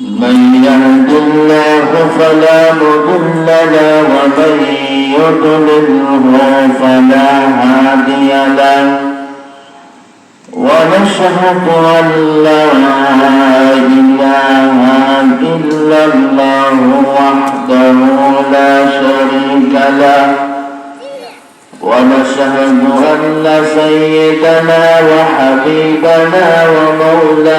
من يهد الله فلا مضل له ومن يضلله فلا هادي له. ونشهد أن لا إله إلا الله وحده لا شريك له. ونشهد أن سيدنا وحبيبنا ومولانا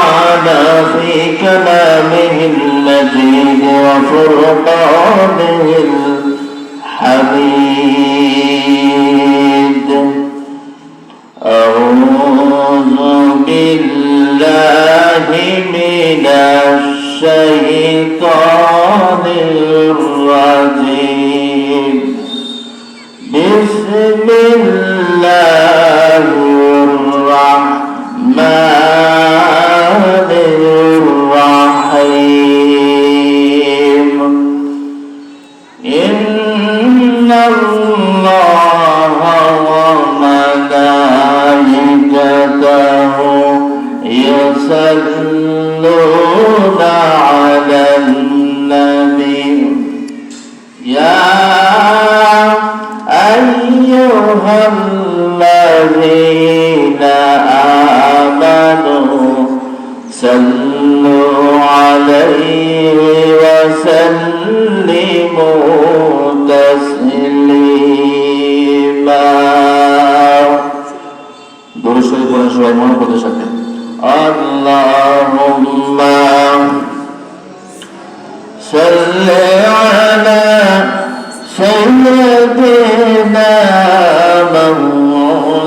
في كلامه المجيد وفرقانه الحميد. أعوذ بالله من الشيطان الذين آمنوا صلوا عليه وسلموا تسليما درشد قرآن شوائي مانا قد شكرا اللهم صل على سيدنا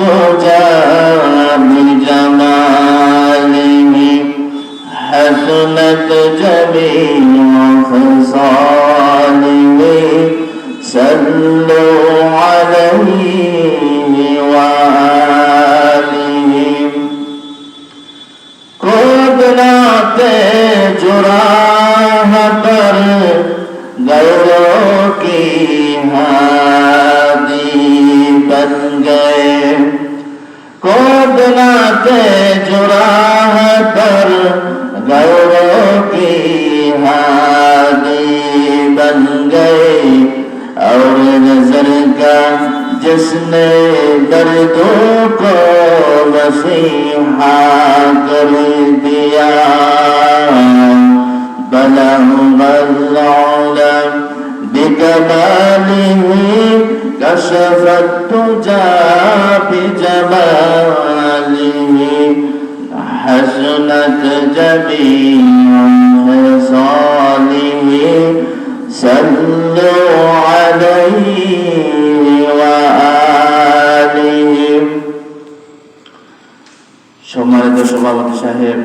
التجى بجماله حسنت جميع خصاله صلوا عليه وآله. قدرات جراح پر غیروں کی ہادی بن گئے मदना के जुड़ा पर गौरव की हादी बन गई। और नज़र का जिसने दर्दों को मसीहा कर दिया। بلهم العلم بكماله كشف الدجى بجماله حسنت جميع خصاله صلوا عليه وآله সম্মানিত সভাপতি সাহেব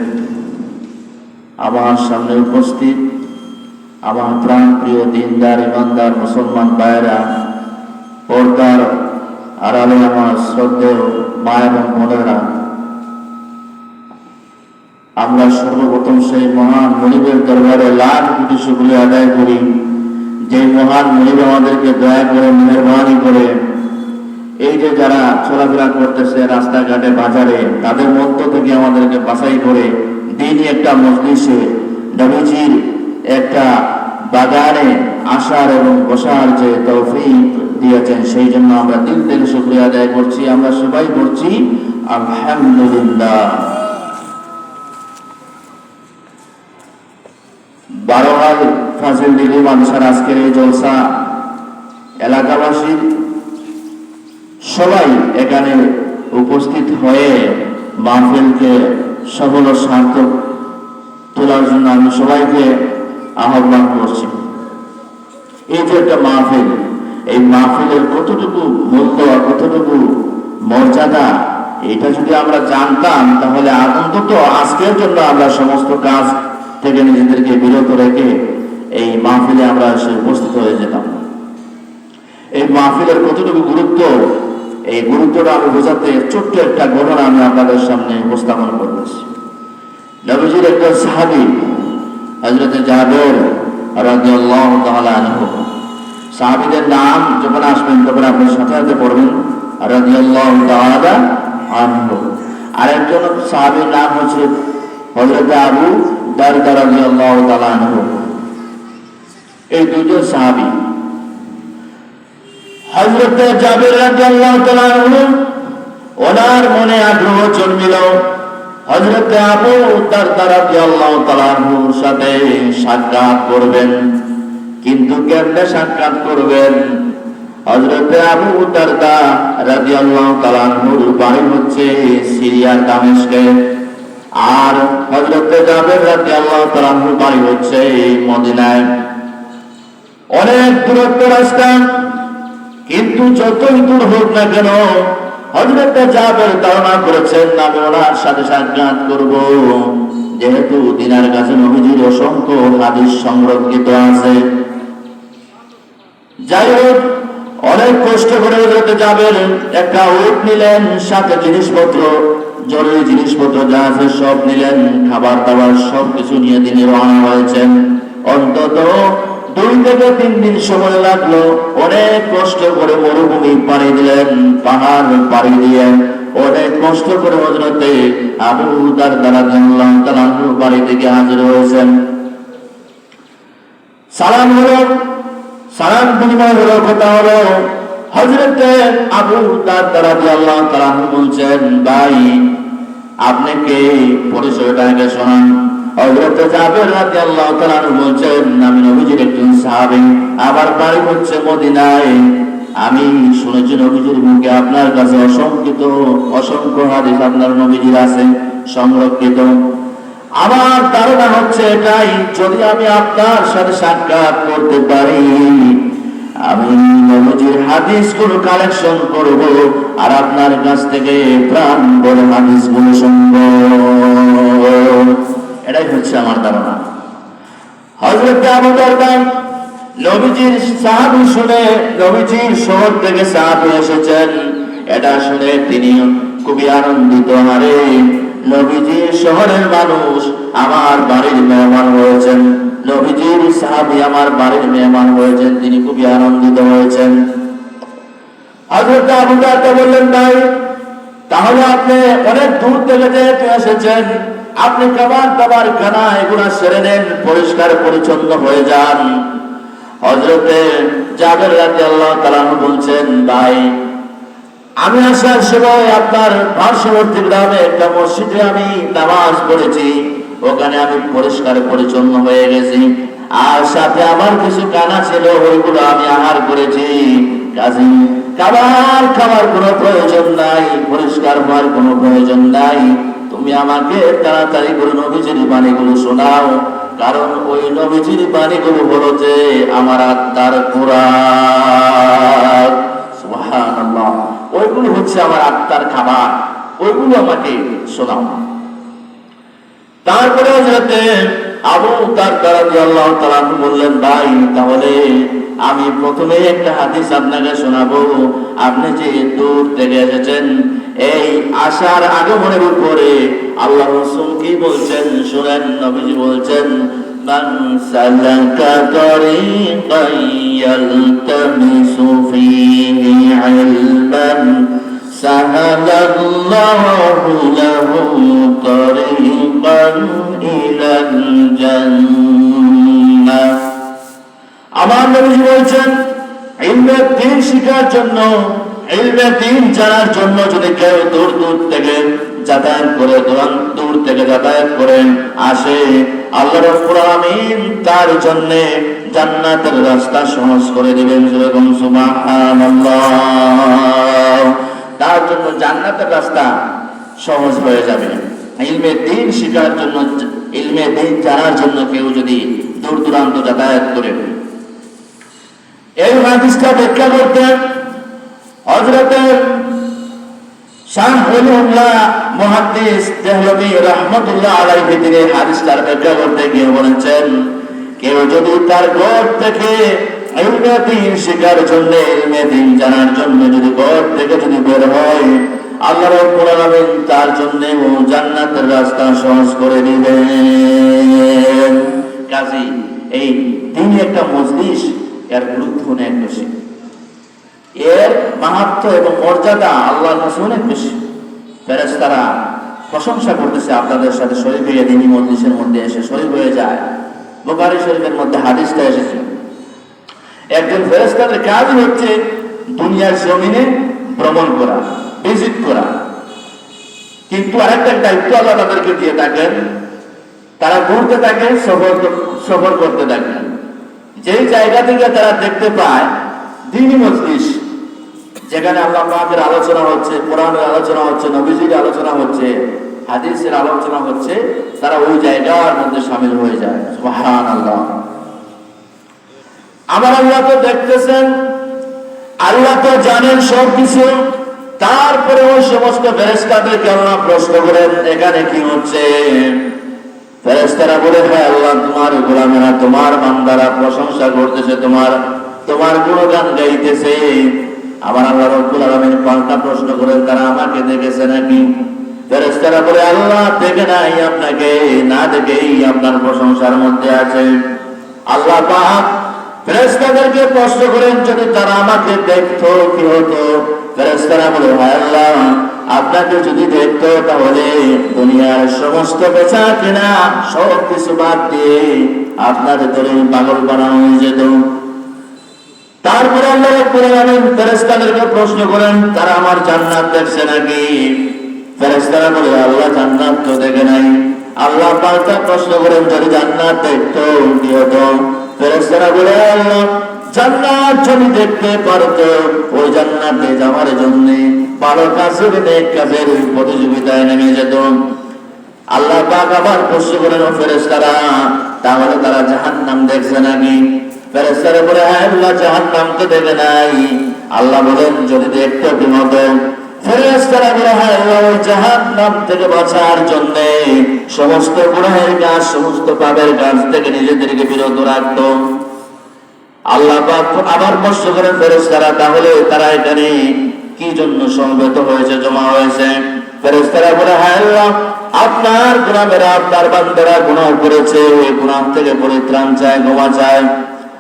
আমার সামনে উপস্থিত আমার প্রাণ প্রিয় দিনদার ইমানদার মুসলমান ভাইয়েরা পর্দার আড়ালে আমার শ্রদ্ধেয় মা এবং বোনেরা আমরা সর্বপ্রথম সেই মহান মনিবের দরবারে লাখ কোটি শুক্রিয়া আদায় করি। যে মহান মনিব আমাদেরকে দয়া করে, মেহরবানি করে, এই যে যারা চলাফেরা করতেছে রাস্তাঘাটে, বাজারে, তাদের মধ্য থেকে আমাদেরকে বাছাই করে দিনই একটা মজলিসে নবীজির একটা বাগানে আসার এবং বসার যে তৌফিক দিয়েছেন, সেই জন্য আমরা দিল থেকে শুক্রিয়া আদায় করছি। আমরা সবাই করছি আলহামদুলিল্লাহ। বারো হাল ফাজিল দিদি মানুষের আজকের এই জলসা এলাকাবাসী সবাই এখানে উপস্থিত হয়ে মাহফিলকে সফল ও সার্থক তোলার জন্য আমি সবাইকে আহ্বান করছি। এই যে একটা মাহফিল, এই মাহফিলের কতটুকু মূল্য কতটুকু মর্যাদা, এটা যদি আমরা জানতাম, তাহলে অন্তত আজকের জন্য আমরা সমস্ত কাজ থেকে নিজেদেরকে বিরত রেখে এই মাহফিলে আমরা এসে উপস্থিত হয়ে যেতাম। এই মাহফিলের কতটুকু গুরুত্ব, এই গুরুত্বটা আমি বোঝাতে ছোট্ট একটা ঘটনা আমি আপনাদের সামনে উপস্থাপন করতেছি। নবীজির একটা সাহাবি হজরত জাবের রাদিয়াল্লাহু তাআলা নাম যখন আসবেন তখন আপনি সাথে সাথে পড়বেন, রাদিয়াল্লাহু তাআলা আনহু। আরেকজন সাহাবীর নাম হচ্ছে হযরত আবু ওনার মনে আগ্রহ জন্মিল। রাদিয়াল্লাহু তাআলা আনহুর সাথে সাক্ষাৎ করবেন। কিন্তু কেমনে সাক্ষাৎ করবেন? হযরত আবু দারদা রাদিয়াল্লাহু তাআলা আনহুর বাড়ি হচ্ছে সিরিয়ার দামেস্কে। আর হযরত জাবের তাআলা আনহুর বাড়ি হচ্ছে এই মদিনায়। অনেক দূরত্ব রাস্তা, কিন্তু যতই দূর হোক না কেন হজরত জাবের ধারণা করেছেন, আমি ওনার সাথে সাক্ষাৎ করব। যেহেতু দিনার কাছে নবীজির অসংখ্য হাদিস সংরক্ষিত আছে। যাই হোক, অনেক কষ্ট করে হজরত জাবের একটা উট নিলেন, সাথে জিনিসপত্র। জরুরি জিনিসপত্র যা আছে সব নিলেন খাবার দাবার সব কিছু নিয়ে তিনি রওনা হয়েছেন। অন্তত দুই থেকে তিন দিন সময় লাগল, অনেক কষ্ট করে মরুভূমি পাড়ি দিলেন, পাহাড় পাড়ি দিয়ে। অনেক কষ্ট করে হজরতে আবু তার দ্বারা বাড়ি থেকে হাজির হয়েছেন। সালাম হলো, সালাম বিনিময় হলো, কথা হলো হজরতে আবু দার দ্বারা আল্লাহ তালা বলছেন, ভাই আপনি কে পরিচয়টা আগে শোনান? আমি মদিনায়। আমি শুনেছি মুখে আপনার কাছে অসংখ্য আপনার আছে, সংরক্ষিত। আমার ধারণা হচ্ছে এটাই, যদি আমি আপনার সাথে সাক্ষাৎ করতে পারি আমি নবীজির কালেকশন আর আপনার কাছ থেকে প্রাণ এটাই হচ্ছে আমার নবীজির শুনে শহর থেকে সাহাবি এসেছেন। এটা শুনে তিনি খুবই আনন্দিত। হারে নবীজির শহরের মানুষ আমার বাড়ির মেহমান হয়েছেন। নবীজির সাহাবি আমার বাড়ির মেহমান হয়েছেন, তিনি খুবই আনন্দিত হয়েছেন। হজরত আবু দারদা বললেন, ভাই, তাহলে আপনি অনেক দূর থেকে যেহেতু এসেছেন, আপনি খাবার দাবার খানা এগুলা সেরে নেন, পরিষ্কার পরিচ্ছন্ন হয়ে যান। হজরতে জাবের রাজি আল্লাহ তালাম বলছেন, ভাই, আমি আসার সময় আপনার পার্শ্ববর্তী গ্রামে একটা মসজিদে আমি নামাজ পড়েছি। ওখানে আমি পরিষ্কার পরিচ্ছন্ন হয়ে গেছি। আর সাথে আমার কিছু কানা ছিল, ওইগুলো আমি আহার করেছি। কাজে, খাবার খাবার কোনো প্রয়োজন নাই, পরিষ্কার হওয়ার কোনো প্রয়োজন নাই। তুমি আমাকে তাড়াতাড়ি করে নবীজির বাণীগুলো শোনাও, কারণ ওই নবীজির বাণীগুলো হলো যে, আমার আত্মার কোরআন। ওইগুলো হচ্ছে আমার আত্মার খাবার। ওইগুলো আমাকে শোনাও। তারপরে হজরতে আবু তার কারাদি আল্লাহ তাআলা বললেন ভাই তাহলে আমি প্রথমে একটা হাদিস আপনাকে শোনাবো আপনি যে দূর থেকে এসেছেন এই আশার আগমনের উপরে আল্লাহ রসুল কি বলছেন শুনেন নবীজি বলছেন من سلك طريقا يلتمس فيه علما سهل الله له طريقا إلى الجنة আমার নবী বলছেন ইলমের দিন শিখার জন্য ইলমের দিন জানার জন্য যদি কেউ দূর দূর থেকে যাতায়াত করে দূরান দূর থেকে যাতায়াত করে আসে আল্লাহ রাব্বুল আলামিন তার জন্য জান্নাতের রাস্তা সহজ করে দিবেন যেরকম সুবহানাল্লাহ তার জন্য জান্নাতের রাস্তা সহজ হয়ে যাবে। ইলমে দিন শেখার জন্য, ইলমে দিন জানার জন্য কেউ যদি দূর দূরান্ত যাতায়াত করে। এই হাদিসটা ব্যাখ্যা করতেন হজরতের শাহ ওলিউল্লাহ মুহাদ্দিস দেহলভী রহমতুল্লাহ আলাইহি তিনি হাদিসটার ব্যাখ্যা করতে গিয়ে বলেছেন, কেউ যদি তার ঘর থেকে জানার জন্য যদি ঘর থেকে যদি বের হয়, আল্লাহ তার জন্য জান্নাতের রাস্তা সহজ করে দিবেন। কাজী, এই একটা এর গুরুত্ব অনেক বেশি। এর মাহাত্ম এবং মর্যাদা আল্লাহর কাছে অনেক বেশি। ফেরেস্তারা প্রশংসা করতেছে আপনাদের সাথে শরীর হয়ে দিনী মজলিসের মধ্যে এসে শরীর হয়ে যায়। বোকারি শরীফের মধ্যে হাদিসটা এসেছে। একজন ফেরেস্তাদের কাজ হচ্ছে দুনিয়ার জমিনে ভ্রমণ করা ভিজিট করা। কিন্তু আরেকটা দায়িত্ব আল্লাহ তাদেরকে দিয়ে থাকেন, তারা ঘুরতে থাকে, সফর সফর করতে থাকে। যেই জায়গা থেকে তারা দেখতে পায় দিনই মজলিস, যেখানে আল্লাহ পাকের আলোচনা হচ্ছে, কোরআনের আলোচনা হচ্ছে, নবীজির আলোচনা হচ্ছে, হাদিসের আলোচনা হচ্ছে, তারা ওই জায়গার মধ্যে সামিল হয়ে যায়। সুবহান আল্লাহ আমার আল্লাহ তো দেখতেছেন, আল্লাহ তো জানেন সব কিছু তারপরে ওই সমস্ত ফেরেস্তাদেরকে আল্লাহ প্রশ্ন করেন, এখানে কি হচ্ছে? ফেরেস্তারা বলে হ্যাঁ আল্লাহ তোমার গোলামেরা, তোমার বান্দারা প্রশংসা করতেছে, তোমার তোমার গুণগান গাইতেছে। আবার আল্লাহ রব্বুল আলামিন পাল্টা প্রশ্ন করেন, তারা আমাকে দেখেছে নাকি? ফেরেশতারা বলে, আল্লাহ দেখে নাই আপনাকে, না দেখেই আপনার প্রশংসার মধ্যে আছে। আল্লাহ পাক ফেরেশতাদেরকে প্রশ্ন করেন, যদি তারা আমাকে দেখতো, কি হতো? ফেরেশতারা বলে আল্লাহ, আপনাকে যদি দেখতো, তাহলে দুনিয়ার সমস্ত বেচা কেনা সব কিছু বাদ দিয়ে আপনার ধরে পাগল বানানো হয়ে যেত। তারপরে আল্লাহ ফেরেশতাদেরকে প্রশ্ন করেন, তারা আমার জান্নাত দেখছে নাকি? ফেরেশতারা বলে, আল্লাহ জান্নাত তো দেখে নাই। আল্লাহ পাল্টা প্রশ্ন করেন, যদি জান্নাত দেখতো, কি হতো? বলে, আল্লাহ, জান্নাত যদি দেখতে পারতো, ওই জান্নাতে যাওয়ার জন্য ভালো কাজের নেক কাজের প্রতিযোগিতায় নেমে যেত। আল্লাহ পাক আবার প্রশ্ন করেন তাহলে তারা জাহান্নাম দেখছে নাকি? বলে হ্যাঁ আল্লাহ জাহান্নাম তো দেখে নাই। আল্লাহ বলেন, যদি দেখতে বিমত ওই তাহলে তারা এখানে কি জন্য সমবেত হয়েছে, জমা হয়েছে? ফেরেশতারা বলে হ্যাঁ আপনার গ্রামের আপনার বান্দারা গুনাহ করেছে গুনাহ থেকে পরিত্রাণ চায়, ক্ষমা চায়।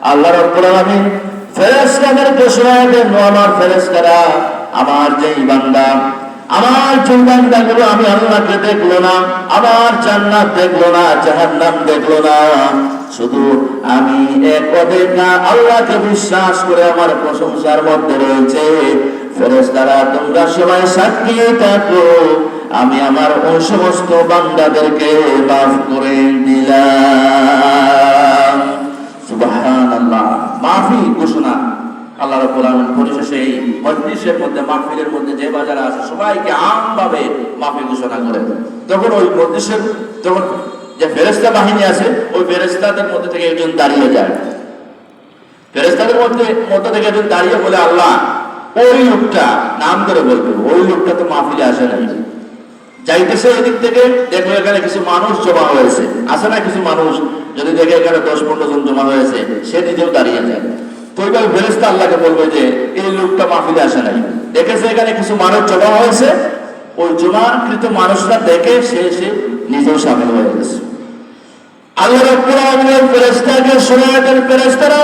আল্লাহ রাব্বুল আলামিন ফেরেশতাদেরকে শোনায় দেন আমার ফেরেশতারা আমার যেই বান্দা, আমার যেই বান্দাগুলো আমি আল্লাহকে দেখল না, আমার জান্নাত দেখল না, জাহান্নাম দেখল না। শুধু আমি আল্লাহকে বিশ্বাস করে আমার প্রশংসার মধ্যে রয়েছে। ফেরেশতারা, তোমরা সবাই সাক্ষী থাকো। আমি আমার ওই সমস্ত বান্দাদেরকে মাফ করে দিলাম। সুবহানাল্লাহ, মাফি ঘোষণা। আল্লাহ রাব্বুল আলামিন পরিশেষে এই মজলিসের মধ্যে, মাহফিলের মধ্যে যে বাজারে আছে, সবাইকে আমভাবে মাফি ঘোষণা করে তখন ওই মজলিসের, যখন যে ফেরেশতা বাহিনী আছে, ওই ফেরেশতাদের মধ্যে থেকে একজন দাঁড়িয়ে যায়। ফেরেশতাদের মধ্যে মধ্যে থেকে একজন দাঁড়িয়ে বলে, আল্লাহ, ওই লোকটা, নাম করে বলবে, ওই লোকটা তো মাহফিলে আসে নাই। যাইতেছে এদিক থেকে দেখো এখানে কিছু মানুষ জমা হয়েছে। আসে না কিছু মানুষ? যদি দেখে এখানে দশ পনেরো জন জমা হয়েছে, সে নিজেও দাঁড়িয়ে যায়। তো ওইভাবে ফেরেস্তা আল্লাহকে বলবে যে, এই লোকটা মাহফিলে আসে নাই। দেখেছে এখানে কিছু মানুষ জমা হয়েছে? ওই জমাকৃত মানুষরা দেখে সে এসে নিজেও সামিল হয়ে গেছে। আল্লাহ রাব্বুল আলামিন ফেরেশতাকে শোনায় দেন ফেরেশতারা,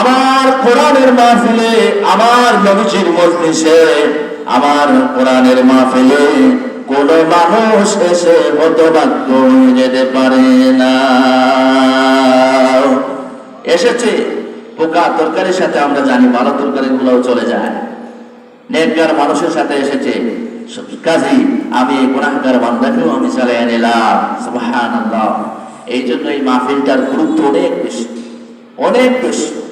আমার কোরআনের মাহফিলে, আমার নবীজির মজলিসে, আমার কোরআনের মাহফিলে যেতে পারে না। এসেছে। পোকা তরকারির সাথে আমরা জানি ভালো তরকারি গুলাও চলে যায়। নেককার মানুষের সাথে এসেছে। কাজী, আমি গুণাঙ্কার বান্দাকেও আমি চালিয়ে নিলাম। এই জন্য এই মাহফিলটার গুরুত্ব অনেক বেশি অনেক বেশি।